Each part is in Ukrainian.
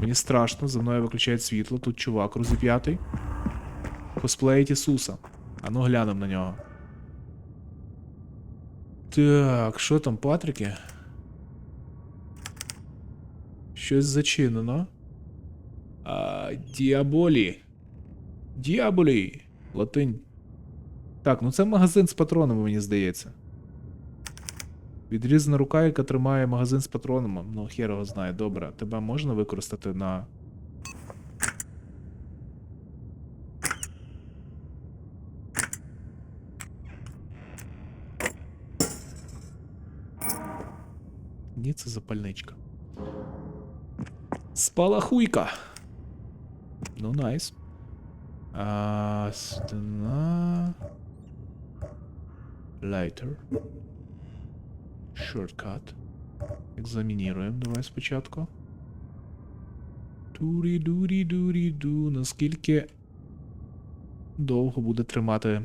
Мені страшно, за мною виключають світло, тут чувак розіп'ятий. Косплеїть Ісуса. А ну глянемо на нього. Так, що там, Патріки? Щось зачинено. А, діаболі. Діаболі. Латинь. Так, ну це магазин з патронами, мені здається. Відрізана рука, яка тримає магазин з патронами. Ну, хер його знає, добре. Тебе можна використати на. Ні, це запальничка. Спалахуйка. Ну, найс. А, стена. Lighter. Shortcut. Екзамініруємо. Давай спочатку. Турі дурі дурі ду. Наскільки довго буде тримати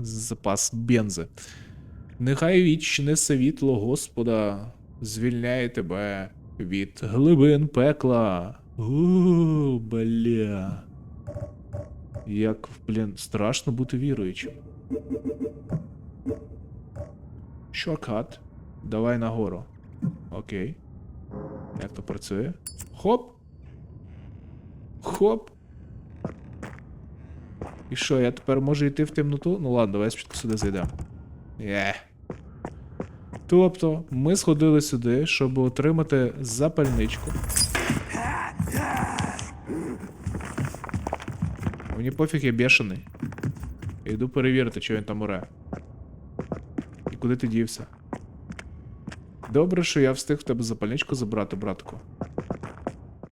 запас бензи? Нехай вічне світло Господа звільняє тебе від глибин пекла. У, бля. Як, блін, страшно бути віруючим. Shortcut. Давай нагору. Окей. Як то працює? Хоп. Хоп. І що, я тепер можу йти в темноту? Ну ладно, давай спочатку сюди зайдемо. Є. Тобто, ми сходили сюди, щоб отримати запальничку. Мені пофіг, я бешений. Я йду перевірити, що він там уре. І куди ти дівся? Добре, що я встиг в тебе запальничку забрати, братку.